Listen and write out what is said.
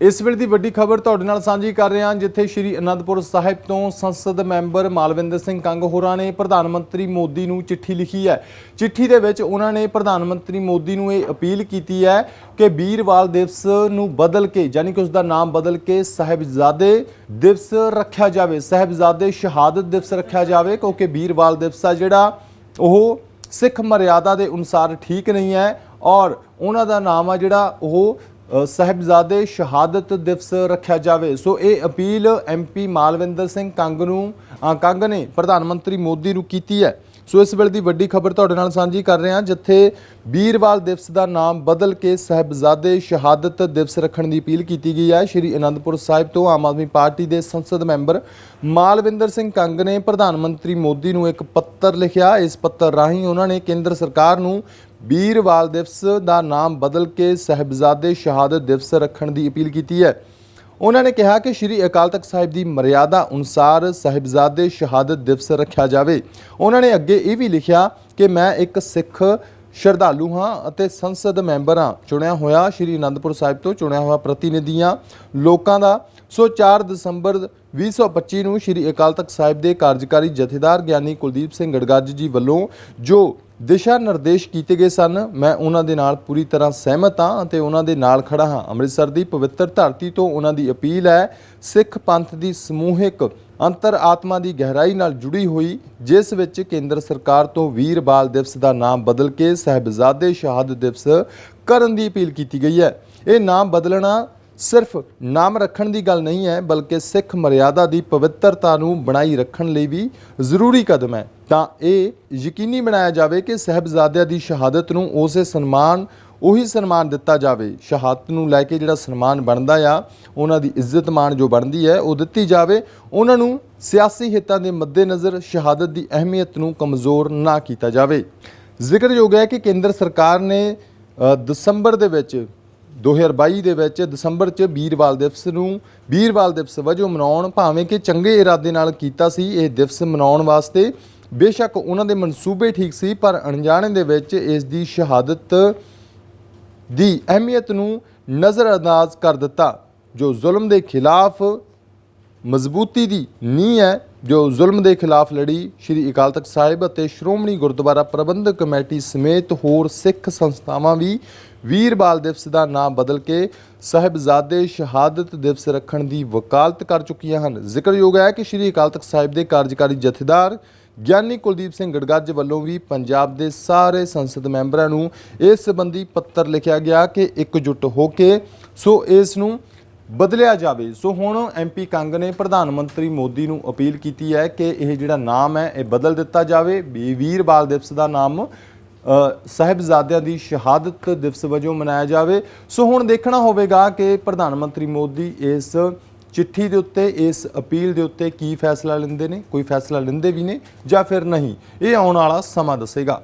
ਇਸ ਵੇਲੇ ਦੀ ਵੱਡੀ ਖਬਰ ਤੁਹਾਡੇ ਨਾਲ ਸਾਂਝੀ ਕਰ ਰਹੇ ਹਾਂ, ਜਿੱਥੇ ਸ਼੍ਰੀ ਅਨੰਦਪੁਰ ਸਾਹਿਬ ਤੋਂ ਸੰਸਦ ਮੈਂਬਰ ਮਾਲਵਿੰਦਰ ਸਿੰਘ ਕੰਗ ਹੋਰਾਂ ਨੇ ਪ੍ਰਧਾਨ ਮੰਤਰੀ ਮੋਦੀ ਨੂੰ ਚਿੱਠੀ ਲਿਖੀ ਹੈ। ਚਿੱਠੀ ਦੇ ਵਿੱਚ ਉਹਨਾਂ ਨੇ ਪ੍ਰਧਾਨ ਮੰਤਰੀ ਮੋਦੀ ਨੂੰ ਇਹ ਅਪੀਲ ਕੀਤੀ ਹੈ ਕਿ ਵੀਰਵਾਲ ਦਿਵਸ ਨੂੰ ਬਦਲ ਕੇ, ਯਾਨੀ ਕਿ ਉਸ ਦਾ ਨਾਮ ਬਦਲ ਕੇ ਸਾਹਿਬਜ਼ਾਦੇ ਦਿਵਸ ਰੱਖਿਆ ਜਾਵੇ, ਸਾਹਿਬਜ਼ਾਦੇ ਸ਼ਹਾਦਤ ਦਿਵਸ ਰੱਖਿਆ ਜਾਵੇ, ਕਿਉਂਕਿ ਵੀਰਵਾਲ ਦਿਵਸ ਆ ਜਿਹੜਾ, ਉਹ ਸਿੱਖ ਮਰਿਆਦਾ ਦੇ ਅਨੁਸਾਰ ਠੀਕ ਨਹੀਂ ਹੈ ਔਰ ਉਹਨਾਂ ਦਾ ਨਾਮ ਆ ਜਿਹੜਾ, ਉਹ ਸਾਹਿਬਜ਼ਾਦੇ ਸ਼ਹਾਦਤ ਦਿਵਸ ਰੱਖਿਆ ਜਾਵੇ। ਸੋ ਇਹ ਅਪੀਲ ਐਮਪੀ ਮਾਲਵਿੰਦਰ ਸਿੰਘ ਕੰਗ ਨੂੰ ਕੰਗ ਨੇ ਪ੍ਰਧਾਨ ਮੰਤਰੀ ਮੋਦੀ ਨੂੰ ਕੀਤੀ ਹੈ। ਸੋ ਇਸ ਵੇਲੇ ਦੀ ਵੱਡੀ ਖਬਰ ਤੁਹਾਡੇ ਨਾਲ ਸਾਂਝੀ ਕਰ ਰਹੇ ਹਾਂ, ਜਿੱਥੇ ਵੀਰਵਾਲ ਦਿਵਸ ਦਾ ਨਾਮ ਬਦਲ ਕੇ ਸਾਹਿਬਜ਼ਾਦੇ ਸ਼ਹਾਦਤ ਦਿਵਸ ਰੱਖਣ ਦੀ ਅਪੀਲ ਕੀਤੀ ਗਈ ਹੈ। ਸ਼੍ਰੀ ਅਨੰਦਪੁਰ ਸਾਹਿਬ ਤੋਂ ਆਮ ਆਦਮੀ ਪਾਰਟੀ ਦੇ ਸੰਸਦ ਮੈਂਬਰ ਮਾਲਵਿੰਦਰ ਸਿੰਘ ਕੰਗ ਨੇ ਪ੍ਰਧਾਨ ਮੰਤਰੀ ਮੋਦੀ ਨੂੰ ਇੱਕ ਪੱਤਰ ਲਿਖਿਆ। ਇਸ ਪੱਤਰ ਰਾਹੀਂ ਉਹਨਾਂ ਨੇ ਕੇਂਦਰ ਸਰਕਾਰ ਨੂੰ ਵੀਰਵਾਲ ਦਿਵਸ ਦਾ ਨਾਮ ਬਦਲ ਕੇ ਸਾਹਿਬਜ਼ਾਦੇ ਸ਼ਹਾਦਤ ਦਿਵਸ ਰੱਖਣ ਦੀ ਅਪੀਲ ਕੀਤੀ ਹੈ। ਉਹਨਾਂ ਨੇ ਕਿਹਾ ਕਿ ਸ਼੍ਰੀ ਅਕਾਲ ਤਖਤ ਸਾਹਿਬ ਦੀ ਮਰਿਆਦਾ ਅਨੁਸਾਰ ਸਾਹਿਬਜ਼ਾਦੇ ਸ਼ਹਾਦਤ ਦਿਵਸ ਰੱਖਿਆ ਜਾਵੇ। ਉਹਨਾਂ ਨੇ ਅੱਗੇ ਇਹ ਵੀ ਲਿਖਿਆ ਕਿ ਮੈਂ ਇੱਕ ਸਿੱਖ ਸ਼ਰਧਾਲੂ ਹਾਂ ਅਤੇ ਸੰਸਦ ਮੈਂਬਰ ਹਾਂ। ਚੁਣਿਆ ਹੋਇਆ ਸ਼੍ਰੀ ਅਨੰਦਪੁਰ ਸਾਹਿਬ ਤੋਂ ਚੁਣਿਆ ਹੋਇਆ ਪ੍ਰਤੀਨਿਧੀਆਂ ਲੋਕਾਂ ਦਾ, ਸੋ 4 ਦਸੰਬਰ 2025 ਨੂੰ ਸ਼੍ਰੀ ਅਕਾਲ ਤਖਤ ਸਾਹਿਬ ਦੇ ਕਾਰਜਕਾਰੀ ਜਥੇਦਾਰ ਗਿਆਨੀ ਕੁਲਦੀਪ ਸਿੰਘ ਗੜਗੱਜ ਜੀ ਵੱਲੋਂ ਜੋ ਦਿਸ਼ਾ ਨਿਰਦੇਸ਼ ਕੀਤੇ ਗਏ ਸਨ। ਮੈਂ ਉਹਨਾਂ ਦੇ ਨਾਲ ਪੂਰੀ ਤਰ੍ਹਾਂ ਸਹਿਮਤ ਹਾਂ ਅਤੇ ਉਹਨਾਂ ਦੇ ਨਾਲ ਖੜਾ ਹਾਂ। ਅੰਮ੍ਰਿਤਸਰ ਦੀ ਪਵਿੱਤਰ ਧਰਤੀ ਤੋਂ ਉਹਨਾਂ ਦੀ ਅਪੀਲ ਹੈ, ਸਿੱਖ ਪੰਥ ਦੀ ਸਮੂਹਿਕ ਅੰਤਰ ਆਤਮਾ ਦੀ ਗਹਿਰਾਈ ਨਾਲ ਜੁੜੀ ਹੋਈ, ਜਿਸ ਵਿੱਚ ਕੇਂਦਰ ਸਰਕਾਰ ਤੋਂ ਵੀਰ ਬਾਲ ਦਿਵਸ ਦਾ ਨਾਮ ਬਦਲ ਕੇ ਸਾਹਿਬਜ਼ਾਦੇ ਸ਼ਹਾਦਤ ਦਿਵਸ ਕਰਨ ਦੀ ਅਪੀਲ ਕੀਤੀ ਗਈ ਹੈ। ਇਹ ਨਾਮ ਬਦਲਣਾ ਸਿਰਫ ਨਾਮ ਰੱਖਣ ਦੀ ਗੱਲ ਨਹੀਂ ਹੈ, ਬਲਕਿ ਸਿੱਖ ਮਰਿਆਦਾ ਦੀ ਪਵਿੱਤਰਤਾ ਨੂੰ ਬਣਾਈ ਰੱਖਣ ਲਈ ਵੀ ਜ਼ਰੂਰੀ ਕਦਮ ਹੈ। ਤਾਂ ਇਹ ਯਕੀਨੀ ਬਣਾਇਆ ਜਾਵੇ ਕਿ ਸਹਿਬਜ਼ਾਦਿਆਂ ਦੀ ਸ਼ਹਾਦਤ ਨੂੰ ਉਸੇ ਸਨਮਾਨ, ਉਹੀ ਸਨਮਾਨ ਦਿੱਤਾ ਜਾਵੇ। ਸ਼ਹਾਦਤ ਨੂੰ ਲੈ ਕੇ ਜਿਹੜਾ ਸਨਮਾਨ ਬਣਦਾ ਆ, ਉਹਨਾਂ ਦੀ ਇੱਜ਼ਤ ਮਾਣ ਜੋ ਬਣਦੀ ਹੈ, ਉਹ ਦਿੱਤੀ ਜਾਵੇ। ਉਹਨਾਂ ਨੂੰ ਸਿਆਸੀ ਹਿੱਤਾਂ ਦੇ ਮੱਦੇਨਜ਼ਰ ਸ਼ਹਾਦਤ ਦੀ ਅਹਿਮੀਅਤ ਨੂੰ ਕਮਜ਼ੋਰ ਨਾ ਕੀਤਾ ਜਾਵੇ। ਜ਼ਿਕਰਯੋਗ ਹੈ ਕਿ ਕੇਂਦਰ ਸਰਕਾਰ ਨੇ ਦਸੰਬਰ ਦੇ ਵਿੱਚ 2022 ਦੇ ਵਿੱਚ, ਦਸੰਬਰ 'ਚ ਵੀਰਵਾਲ ਦਿਵਸ ਨੂੰ ਵੀਰਵਾਲ ਦਿਵਸ ਵਜੋਂ ਮਨਾਉਣ ਭਾਵੇਂ ਕਿ ਚੰਗੇ ਇਰਾਦੇ ਨਾਲ ਕੀਤਾ ਸੀ, ਇਹ ਦਿਵਸ ਮਨਾਉਣ ਵਾਸਤੇ ਬੇਸ਼ੱਕ ਉਹਨਾਂ ਦੇ ਮਨਸੂਬੇ ਠੀਕ ਸੀ, ਪਰ ਅਣਜਾਣੇ ਦੇ ਵਿੱਚ ਇਸ ਦੀ ਸ਼ਹਾਦਤ ਦੀ ਅਹਿਮੀਅਤ ਨੂੰ ਨਜ਼ਰਅੰਦਾਜ਼ ਕਰ ਦਿੱਤਾ, ਜੋ ਜ਼ੁਲਮ ਦੇ ਖਿਲਾਫ ਮਜ਼ਬੂਤੀ ਦੀ ਨੀਂਹ ਹੈ, ਜੋ ਜ਼ੁਲਮ ਦੇ ਖਿਲਾਫ ਲੜੀ ਸ਼੍ਰੀ ਅਕਾਲ ਤਖਤ ਸਾਹਿਬ ਅਤੇ ਸ਼੍ਰੋਮਣੀ ਗੁਰਦੁਆਰਾ ਪ੍ਰਬੰਧਕ ਕਮੇਟੀ ਸਮੇਤ ਹੋਰ ਸਿੱਖ ਸੰਸਥਾਵਾਂ ਵੀ ਵੀਰਬਾਲ ਦਿਵਸ ਦਾ ਨਾਮ ਬਦਲ ਕੇ ਸਾਹਿਬਜ਼ਾਦੇ ਸ਼ਹਾਦਤ ਦਿਵਸ ਰੱਖਣ ਦੀ ਵਕਾਲਤ ਕਰ ਚੁੱਕੀਆਂ ਹਨ। ਜ਼ਿਕਰਯੋਗ ਹੈ ਕਿ ਸ਼੍ਰੀ ਅਕਾਲ ਤਖਤ ਸਾਹਿਬ ਦੇ ਕਾਰਜਕਾਰੀ ਜਥੇਦਾਰ ਗਿਆਨੀ ਕੁਲਦੀਪ ਸਿੰਘ ਗੜਗੱਜ ਵੱਲੋਂ ਵੀ ਪੰਜਾਬ ਦੇ ਸਾਰੇ ਸੰਸਦ ਮੈਂਬਰਾਂ ਨੂੰ ਇਸ ਸੰਬੰਧੀ ਪੱਤਰ ਲਿਖਿਆ ਗਿਆ ਕਿ ਇਕਜੁੱਟ ਹੋ ਕੇ ਸੋ ਇਸ ਨੂੰ ਬਦਲਿਆ ਜਾਵੇ। ਸੋ ਹੁਣ ਐਮਪੀ ਕੰਗ ਨੇ ਪ੍ਰਧਾਨ ਮੰਤਰੀ ਮੋਦੀ ਨੂੰ ਅਪੀਲ ਕੀਤੀ ਹੈ ਕਿ ਇਹ ਜਿਹੜਾ ਨਾਮ ਹੈ ਇਹ ਬਦਲ ਦਿੱਤਾ ਜਾਵੇ। ਵੀ- ਬਾਲ ਦਿਵਸ ਦਾ ਨਾਮ ਅ, ਸਾਹਿਬਜ਼ਾਦਿਆਂ ਦੀ ਸ਼ਹਾਦਤ ਦਿਵਸ ਵਜੋਂ ਮਨਾਇਆ ਜਾਵੇ। ਸੋ ਹੁਣ ਦੇਖਣਾ ਹੋਵੇਗਾ ਕਿ ਪ੍ਰਧਾਨ ਮੰਤਰੀ ਮੋਦੀ ਇਸ ਚਿੱਠੀ ਦੇ ਉੱਤੇ, ਇਸ ਅਪੀਲ ਦੇ ਉੱਤੇ ਕੀ ਫੈਸਲਾ ਲੈਂਦੇ ਨੇ? ਕੋਈ ਫੈਸਲਾ ਲੈਂਦੇ ਵੀ ਨੇ ਜਾਂ ਫਿਰ ਨਹੀਂ? ਇਹ ਆਉਣ ਵਾਲਾ ਸਮਾਂ ਦੱਸੇਗਾ।